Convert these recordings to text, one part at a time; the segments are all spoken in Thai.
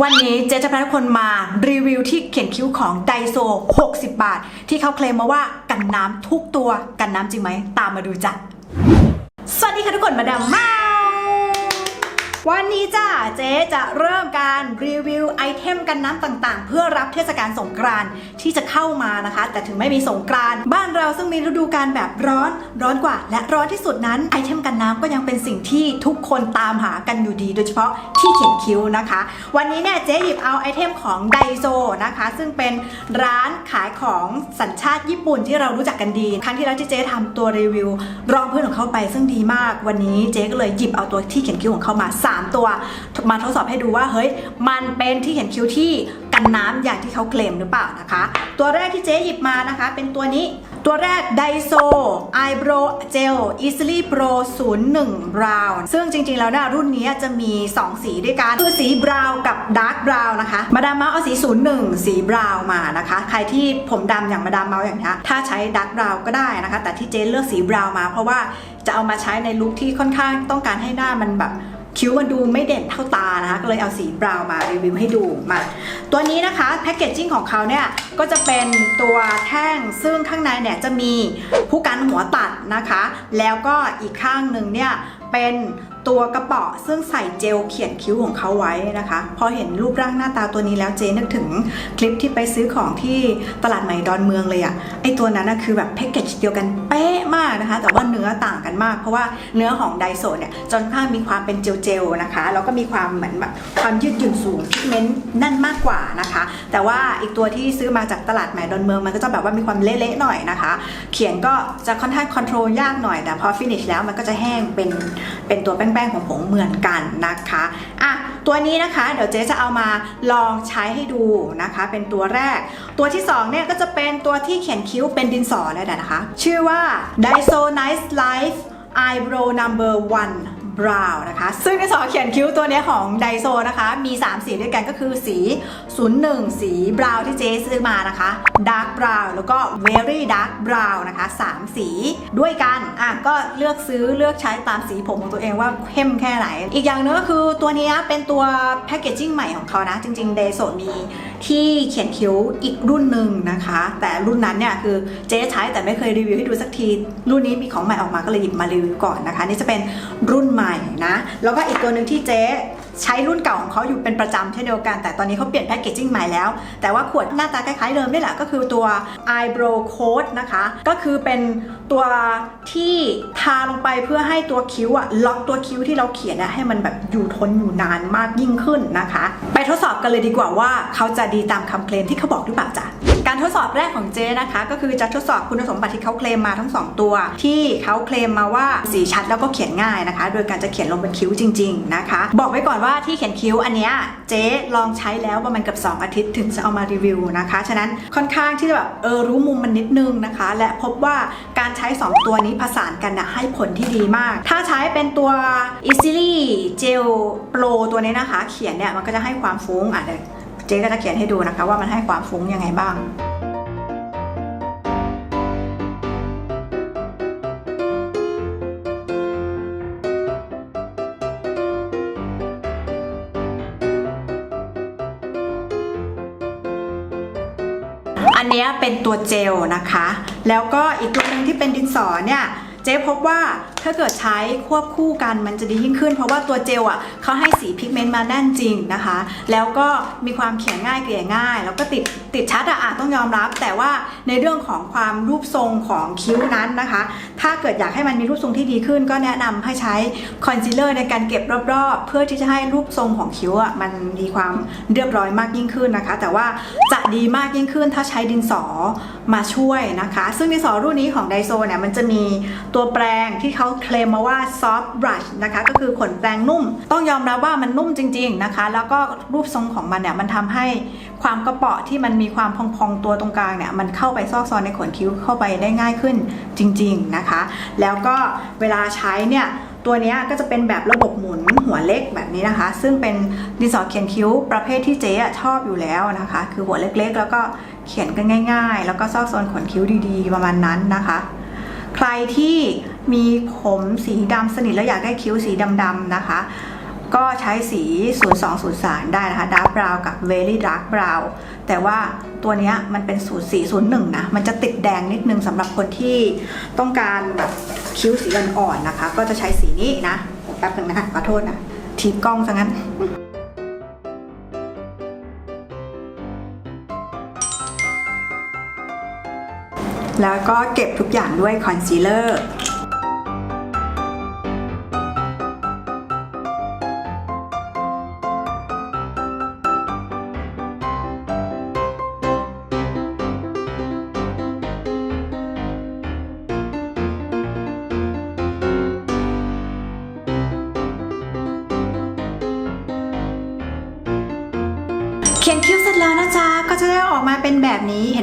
วันนี้เจ๊จะพาทุกคนมารีวิวที่เขียนคิ้วของไดโซ 60 บาท ที่เขาเคลมมาว่ากันน้ำทุกตัวกันน้ำจริงไหม ตามมาดูจ้ะ สวัสดีค่ะทุกคนมาดามมา วันนี้จ้าเจ๊จะเริ่มการรีวิวไอเทมกันน้ำต่างๆ เพื่อรับเทศกาลสงกรานต์ที่จะเข้ามานะคะ แต่ถึงไม่มีสงกรานต์บ้านเราซึ่งมีฤดูกาลแบบร้อนร้อนกว่า และร้อนที่สุดนั้นไอเทมกันน้ำก็ยังเป็นสิ่งที่ทุกคนตามหากันอยู่ดี โดยเฉพาะที่เขียนคิ้วนะคะ วันนี้เนี่ยเจ๊หยิบเอาไอเทมของไดโซนะคะ ซึ่งเป็นร้านขายของสัญชาติญี่ปุ่นที่เรารู้จักกันดี ครั้งที่แล้วที่เจ๊ทำตัวรีวิวรองเพื่อนของเขาไปซึ่งดีมาก วันนี้เจ๊ก็เลยหยิบเอาตัวที่เขียนคิ้วของเขามา3 ตัว มาทดสอบให้ดูว่าเฮ้ยมันเป็นที่เขียนคิ้วที่กันน้ำอย่างที่เขาเคลมหรือเปล่านะคะ ตัวแรกที่เจ๊หยิบมานะคะ เป็นตัวนี้ตัวแรก Daiso Eyebrow Gel Easily Pro 01 Brown ซึ่งจริงๆ แล้วนี่ยรุ่นนี้จะมี 2 สีด้วยกัน คือสีบราวน์กับดาร์กบราวน์นะคะ มาดามเมาส์เอาสี 01 สีบราวน์มานะคะ ใครที่ผมดำอย่างมาดามเมาส์อย่างนี้ถ้าใช้ดาร์กบราวน์ก็ได้นะคะ แต่ที่เจ๊เลือกสีบราวน์มาเพราะว่าจะเอามาใช้ในลุคที่ค่อนข้างต้องการให้หน้ามันแบบ คิ้วมันดูไม่เด่นเท่าตานะคะ ก็เลยเอาสีบราวน์มารีวิวให้ดูมา ตัวนี้นะคะแพคเกจจิ้งของเขาเนี่ย ก็จะเป็นตัวแท่งซึ่งข้างในเนี่ยจะมีผู้กันหัวตัดนะคะ แล้วก็อีกข้างหนึ่งเนี่ยเป็น ตัวกระเป๋อซึ่งใส่เจลเขียนคิ้วของเขาไว้นะคะ พอเห็นรูปร่างหน้าตาตัวนี้แล้วเจนึกถึงคลิปที่ไปซื้อของที่ตลาดใหม่ดอนเมืองเลยอะไอตัวนั้นนะคือแบบแพคเกจเดียวกันเป๊ะมากนะคะ แต่ว่าเนื้อต่างกันมาก เพราะว่าเนื้อของไดโซเนี่ยจนข้างมีความเป็นเจลๆนะคะแล้วก็มีความเหมือนแบบความยืดหยุ่นสูงพิกเมนต์แน่นมากกว่านะคะ แต่ว่าอีกตัวที่ซื้อมาจากตลาดใหม่ดอนเมืองมันก็จะแบบว่ามีความเละๆหน่อยนะคะ เขียนก็จะค่อนข้างคอนโทรลยากหน่อยแต่พอฟินิชแล้วมันก็จะแห้งเป็นเป็นตัวแป้งๆของผงเหมือนกันนะคะอะตัวนี้นะคะเดี๋ยวเจ๊จะเอามาลองใช้ให้ดูนะคะ เป็นตัวแรก ตัวที่2เนี่ยก็จะเป็นตัวที่เขียนคิ้วเป็นดินสอแล้วนะคะ ชื่อว่า Daiso Nice Life Eyebrow Number One บราวนะคะ ซึ่งในสอเขียนคิ้วตัวนี้ของไดโซนะคะ มี 3 สีด้วยกันก็คือสี 01 สีบราวน์ที่เจซื้อมานะคะดาร์กบราวน์แล้วก็ very dark brown นะคะ 3 สีด้วยกัน อะ ก็เลือกซื้อเลือกใช้ตามสีผมของตัวเองว่าเข้มแค่ไหน อีกอย่างหนึงก็คือตัวนี้เป็นตัวแพคเกจจิ้งใหม่ของเขานะ จริงๆไดโซมี ที่เขียนคิ้วอีกรุ่นหนึ่งนะคะ แต่รุ่นนั้นเนี่ยคือเจ๊ใช้แต่ไม่เคยรีวิวให้ดูสักที รุ่นนี้มีของใหม่ออกมาก็เลยหยิบมารีวิวก่อนนะคะ นี่จะเป็นรุ่นใหม่นะ แล้วก็อีกตัวหนึ่งที่เจ๊ใช้รุ่นเก่าของเขาอยู่เป็นประจำเช่นเดียวกัน แต่ตอนนี้เขาเปลี่ยนแพคเกจจิ้งใหม่แล้ว แต่ว่าขวดหน้าตาคล้ายๆเดิมนี่แหละก็คือตัว eyebrow coat นะคะ ก็คือเป็นตัวที่ทาลงไปเพื่อให้ตัวคิ้วอะล็อกตัวคิ้วที่เราเขียนอะให้มันแบบอยู่ทนอยู่นานมากยิ่งขึ้นนะคะ ไปทดสอบกันเลยดีกว่าว่าเขาจะดีตามคำเคลมที่เขาบอกหรือเปล่าจ้ะ การทดสอบแรกของเจนะคะ ก็คือจะทดสอบคุณสมบัติที่เขาเคลมมาทั้ง 2 ตัว ที่เขาเคลมมาว่าสีชัดแล้วก็เขียนง่ายนะคะ โดยการจะเขียนลงบนคิ้วจริง ๆนะคะ บอกไว้ก่อนว่าที่เขียนคิ้วอันเนี้ยเจ๊ลองใช้แล้วประมาณเกับ 2 อาทิตย์ถึงจะเอามารีวิวนะคะ ฉะนั้นค่อนข้างที่จะแบบเออรู้มุมมันนิดนึงนะคะ และพบว่าการใช้ 2 ตัวนี้ผสานกันนะให้ผลที่ดีมาก ถ้าใช้เป็นตัว Easily Gel Pro ตัวนี้นะคะ เขียนเนี่ยมันก็จะให้ความฟุ้งอะเดี๋ยว เจ๊ก็จะเขียนให้ดูนะคะ ว่ามันให้ความฟุ้งยังไงบ้างอันนี้เป็นตัวเจลนะคะ แล้วก็อีกตัวหนึ่งที่เป็นดินสอเนี่ย เจ๊พบว่า ถ้าเกิดใช้ควบคู่กันมันจะดียิ่งขึ้น เพราะว่าตัวเจลอะเขาให้สีพิกเมนต์มาแน่นจริงนะคะ แล้วก็มีความเขียนง่ายเกลี่ยง่าย แล้วก็ติดติดชัดอะอะต้องยอมรับ แต่ว่าในเรื่องของความรูปทรงของคิ้วนั้นนะคะ ถ้าเกิดอยากให้มันมีรูปทรงที่ดีขึ้น ก็แนะนำให้ใช้คอนซีลเลอร์ในการเก็บรอบๆ เพื่อที่จะให้รูปทรงของคิ้วอะมันมีความเรียบร้อยมากยิ่งขึ้นนะคะ แต่ว่าจะดีมากยิ่งขึ้น ถ้าใช้ดินสอมาช่วยนะคะ ซึ่งดินสอรุ่นนี้ของไดโซเนี่ยมันจะมีตัวแปรงที่เขาเคลมมาว่า soft brush นะคะ ก็คือขนแปรงนุ่ม ต้องยอมรับว่ามันนุ่มจริง ๆนะคะ แล้วก็รูปทรงของมันเนี่ยมันทำให้ความกระเปาะที่มันมีความพองๆตัวตรงกลางเนี่ยมันเข้าไปซอกซอนในขนคิ้วเข้าไปได้ง่ายขึ้นจริง ๆนะคะ แล้วก็เวลาใช้เนี่ยตัวนี้ก็จะเป็นแบบระบบหมุนหัวเล็กแบบนี้นะคะ ซึ่งเป็นดินสอเขียนคิ้วประเภทที่เจ๊ชอบอยู่แล้วนะคะ คือหัวเล็กๆ แล้วก็เขียนกันง่าย ๆ แล้วก็ซอกโซนขนคิ้วดีๆ ประมาณนั้นนะคะ ใครที่ มีผมสีดำสนิทแล้วอยากได้คิ้วสีดำๆนะคะ ก็ใช้สี 0203 ได้นะคะดาร์กบราวกับ Very Dark Brown แต่ว่าตัวนี้มันเป็นสูตรสี01 นะ มันจะติดแดงนิดนึงสำหรับคนที่ต้องการแบบคิ้วสีอ่อนๆนะคะ ก็จะใช้สีนี้นะแป๊บหนึ่งนะคะขอโทษนะทีบกล้องซะงั้นแล้วก็เก็บทุกอย่างด้วยคอนซีลเลอร์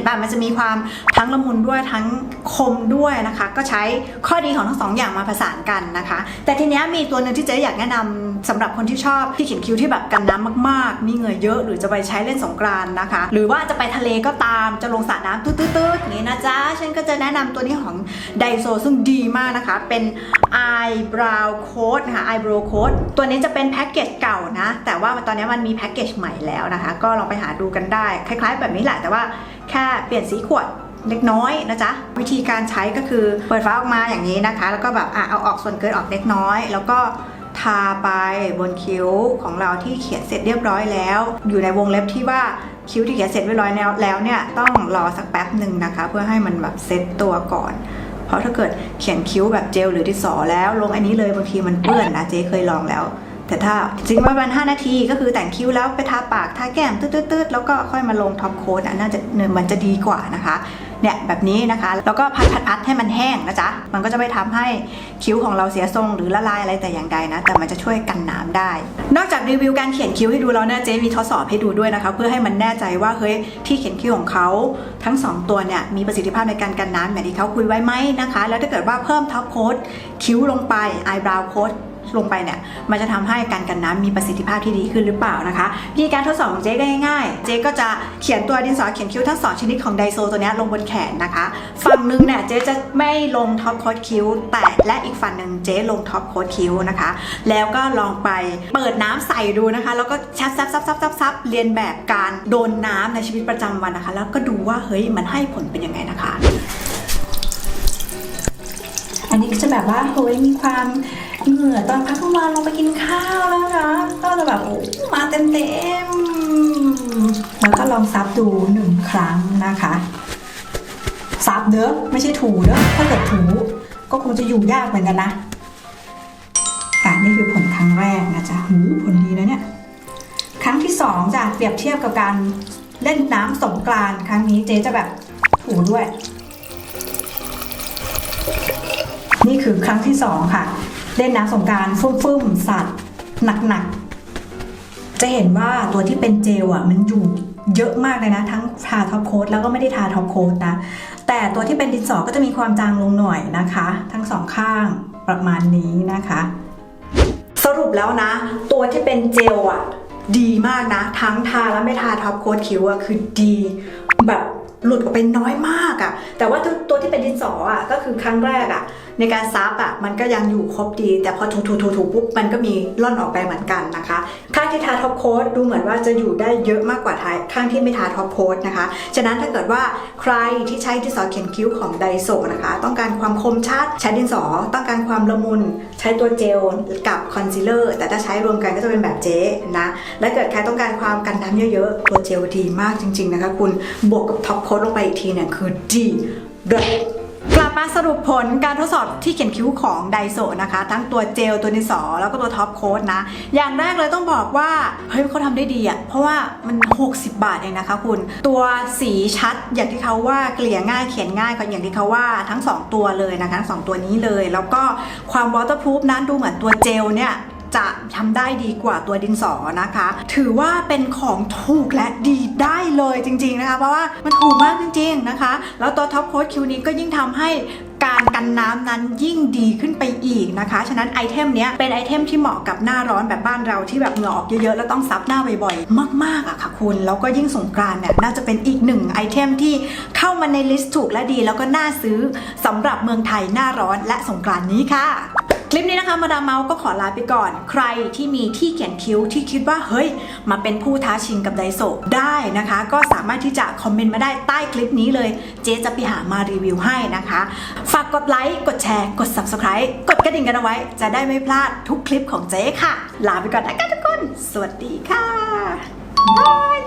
ห็นป่ะมันจะมีความทั้งละมุนด้วยทั้งคมด้วยนะคะ ก็ใช้ข้อดีของทั้งสองอย่างมาผสานกันนะคะ แต่ทีเนี้ยมีตัวหนึ่งที่เจ๊อยากแนะนำสำหรับคนที่ชอบที่เขียนคิ้วที่แบบกันน้ำมากๆ มีเหงื่อเยอะหรือจะไปใช้เล่นสงกรานนะคะ หรือว่าจะไปทะเลก็ตามจะลงสระน้ำตืดๆๆอย่างนี้นะจ๊ะฉันก็จะแนะนำตัวนี้ของไดโซซึ่งดีมากนะคะ เป็น eyebrow coat นะคะ eyebrow coat ตัวนี้จะเป็นแพ็กเกจเก่านะ แต่ว่าตอนนี้มันมีแพ็กเกจใหม่แล้วนะคะ ก็ลองไปหาดูกันได้ คล้ายๆแบบนี้แหละแต่ว่า แค่เปลี่ยนสีขวดเล็กน้อยนะจ๊ะวิธีการใช้ก็คือเปิดฟ้าออกมาอย่างนี้นะคะ แล้วก็แบบอะเอาออกส่วนเกินออกเล็กน้อย แล้วก็ทาไปบนคิ้วของเราที่เขียนเสร็จเรียบร้อยแล้ว อยู่ในวงเล็บที่ว่าคิ้วที่เขียนเสร็จเรียบร้อยแล้วแล้วเนี่ยต้องรอสักแป๊บหนึ่งนะคะ เพื่อให้มันแบบเซ็ตตัวก่อน เพราะถ้าเกิดเขียนคิ้วแบบเจลหรือดินสอแล้วลงอันนี้เลยบางทีมันเปื้อนนะเจ๊เคยลองแล้ว แต่ถ้าจริงประมาณ5นาทีก็คือแต่งคิ้วแล้วไปทาปากทาแก้มตืดๆแล้วก็ค่อยมาลงท็อปโค้ดอะน่าจะเนื้อมันจะดีกว่านะคะเนี่ยแบบนี้นะคะ แล้วก็พัดพัดพัดให้มันแห้งนะจ๊ะ มันก็จะไม่ทำให้คิ้วของเราเสียทรงหรือละลายอะไรแต่อย่างใดนะ แต่มันจะช่วยกันน้ำได้ นอกจากรีวิวการเขียนคิ้วให้ดูแล้วเนี่ยเจ๊มีทดสอบให้ดูด้วยนะคะ เพื่อให้มันแน่ใจว่าเฮ้ยที่เขียนคิ้วของเขาทั้งสองตัวเนี่ยมีประสิทธิภาพในการกันน้ำแบบที่เขาคุยไว้ไหมนะคะ แล้วถ้าเกิดว่าเพิ่มท็อปโค้ดคิ้วลงไปอายบราวโค้ด ลงไปเนี่ยมันจะทำให้การกันน้ำมีประสิทธิภาพที่ดีขึ้นหรือเปล่านะคะวิธีการทดสอบของเจ๊ได้ง่ายๆ เจ๊ก็จะเขียนตัวดินสอเขียนคิ้วทั้งสองชนิดของไดโซตัวเนี้ยลงบนแขนนะคะ ฝั่งหนึงเนี่ยเจ๊จะไม่ลงท็อปโค้ดคิ้ว แต่และอีกฝั่งหนึ่งเจ๊ลงท็อปโค้ดคิ้วนะคะ แล้วก็ลองไปเปิดน้ำใส่ดูนะคะ แล้วก็ชับซับซับซับซับซับเรียนแบบการโดนน้ำในชีวิตประจำวันนะคะ แล้วก็ดูว่าเฮ้ยมันให้ผลเป็นยังไงนะคะ อันนี้ก็จะแบบว่าเฮ้ยมีความ เหงื่อตอนพักกลางวันลงไปกินข้าวแล้วนะก็จะแบบโอ้มาเต็มเต็มๆแล้วก็ลองซับดูหนึ่งครั้งนะคะซับเด้อไม่ใช่ถูเด้อถ้าเกิดถูก็คงจะอยู่ยากเหมือนกันนะอะนี่คือผลครั้งแรกนะจ๊ะหูผลดีนะเนี่ยครั้งที่สองจะเปรียบเทียบกับการเล่นน้ำสงกรานครั้งนี้เจ๊จะแบบถูด้วย นี่คือครั้งที่สองค่ะ เล่นน้ำสงการฟุ่มฟุ่มๆสัตว์หนักๆ จะเห็นว่าตัวที่เป็นเจลอะมันอยู่เยอะมากเลยนะ ทั้งทาท็อปโค้ดแล้วก็ไม่ได้ทาท็อปโค้ดนะ แต่ตัวที่เป็นดินสอก็จะมีความจางลงหน่อยนะคะ ทั้งสองข้างประมาณนี้นะคะ สรุปแล้วนะ ตัวที่เป็นเจลอะ ดีมากนะ ทั้งทาแล้วไม่ทาท็อปโค้ดคิ้วอะคือดีแบบ หลุดออกไปน้อยมากอะ่ะ แต่ว่าตัวที่เป็นดินสออะก็คือครั้งแรกอะ่ะ ในการซับอะมันก็ยังอยู่ครบดี แต่พอถูถูถูถูปุ๊บมันก็มีล่อนออกไปเหมือนกันนะคะ ข้างที่ทาท็อปโค้ดดูเหมือนว่าจะอยู่ได้เยอะมากกว่าทาข้างที่ไม่ทาท็อปโค้ดนะคะฉะนั้นถ้าเกิดว่าใครที่ใช้ดินสอเขียนคิ้วของไดโซนะคะ ต้องการความคมชัดใช้ดินสอ ต้องการความละมุน ใช้ตัวเจลกับคอนซีลเลอร์แต่ถ้าใช้รวมกันก็จะเป็นแบบเจ๊นะและเกิดใครต้องการความกันน้ำเยอะๆตัวเจลดีมากจริง ๆนะคะ คุณบวกกับท็อปโค้ดลงไปอีกทีเนี่ยคือดีเด็ด บมาสรุปผลการทดสอบที่เขียนคิ้วของไดโซนะคะ ทั้งตัวเจลตัวดินสอแล้วก็ตัวท็อปโค้ดนะ อย่างแรกเลยต้องบอกว่า เฮ้ยเขาทำได้ดีอะเพราะว่ามัน 60 บาทเองนะคะคุณ ตัวสีชัดอย่างที่เขาว่าเกลี่ยง่ายเขียนง่ายก็อย่างที่เขาว่าทั้ง 2 ตัวเลยนะคะทั้งสองตัวนี้เลย แล้วก็ความวอเตอร์พรูฟนั้นดูเหมือนตัวเจลเนี่ย จะทำได้ดีกว่าตัวดินสอนะคะ ถือว่าเป็นของถูกและดีได้เลยจริง ๆนะคะ เพราะว่ามันถูกมากจริง ๆนะคะ แล้วตัวท็อปโค้ดคิวนี้ก็ยิ่งทำให้การกันน้ำนั้นยิ่งดีขึ้นไปอีกนะคะ ฉะนั้นไอเทมเนี้ยเป็นไอเทมที่เหมาะกับหน้าร้อนแบบบ้านเราที่แบบเหงื่อออกเยอะๆ แล้วต้องซับหน้าบ่อยๆ มากๆอะค่ะคุณ แล้วก็ยิ่งสงกรานเนี่ยน่าจะเป็นอีกหนึ่งไอเทมที่เข้ามาในลิสต์ถูกและดี แล้วก็น่าซื้อสำหรับเมืองไทยหน้าร้อนและสงกรานนี้ค่ะ คลิปนี้นะคะมาดามเมาส์ก็ขอลาไปก่อน ใครที่มีที่เขียนคิ้วที่คิดว่าเฮ้ย มาเป็นผู้ท้าชิงกับไดโซได้นะคะ ก็สามารถที่จะคอมเมนต์มาได้ใต้คลิปนี้เลย เจ๊จะไปหามารีวิวให้นะคะ ฝากกดไลค์กดแชร์ กด subscribe กดกระดิ่งกันเอาไว้ จะได้ไม่พลาดทุกคลิปของเจ๊ค่ะ ลาไปก่อนนะคะทุกคน สวัสดีค่ะบาย